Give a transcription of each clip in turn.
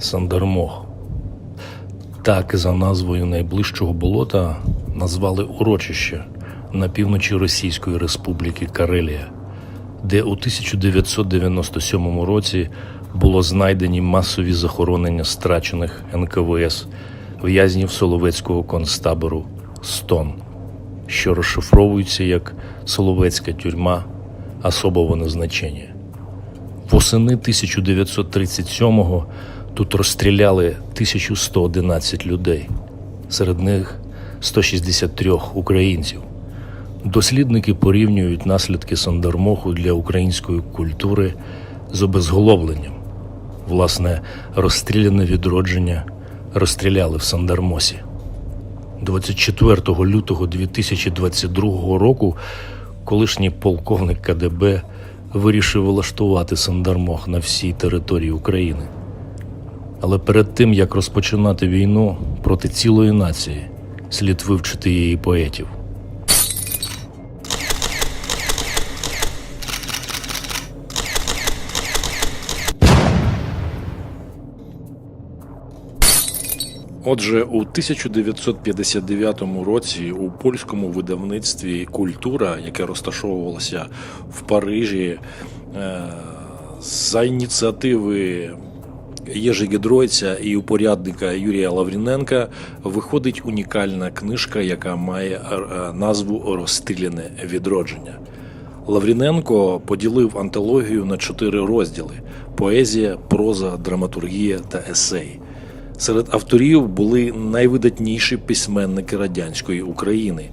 Сандармох. Так за назвою найближчого болота назвали урочище на півночі Російської Республіки Карелія, де у 1997 році було знайдені масові захоронення страчених НКВС в'язнів Соловецького концтабору Стон, що розшифровується як Соловецька тюрма особого назначення. Восени 1937-го тут розстріляли 1111 людей, серед них 163 українців. Дослідники порівнюють наслідки Сандармоху для української культури з обезголовленням. Власне, розстріляне відродження розстріляли в Сандармосі. 24 лютого 2022 року колишній полковник КДБ вирішив влаштувати Сандармох на всій території України. Але перед тим, як розпочинати війну проти цілої нації, слід вивчити її поетів. Отже, у 1959 році у польському видавництві Культура, яке розташовувалося в Парижі, е, за ініціативи Єжи Гідройця і упорядника Юрія Лавріненка виходить унікальна книжка, яка має е, назву Розстріляне відродження. Лавріненко поділив антологію на чотири розділи: поезія, проза, драматургія та есей. Серед авторів були найвидатніші письменники радянської України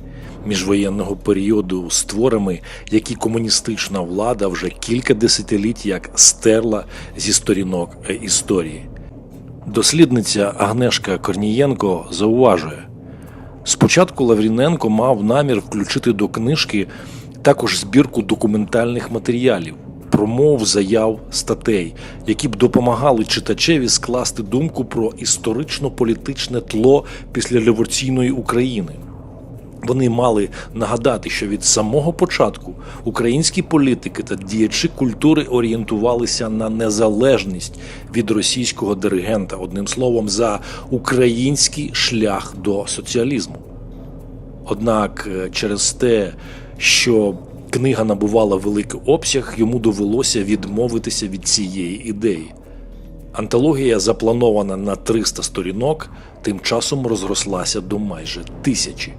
міжвоєнного періоду з творами, які комуністична влада вже кілька десятиліть як стерла зі сторінок історії. Дослідниця Агнешка Корнієнко зауважує, Спочатку Лавріненко мав намір включити до книжки також збірку документальних матеріалів, промов, заяв, статей, які б допомагали читачеві скласти думку про історично-політичне тло післяреволюційної України. Вони мали нагадати, що від самого початку українські політики та діячі культури орієнтувалися на незалежність від російського диригента, одним словом, за український шлях до соціалізму. Однак е, через те, що книга набувала великий обсяг, йому довелося відмовитися від цієї ідеї. Антологія, запланована на 300 сторінок, тим часом розрослася до майже тисячі.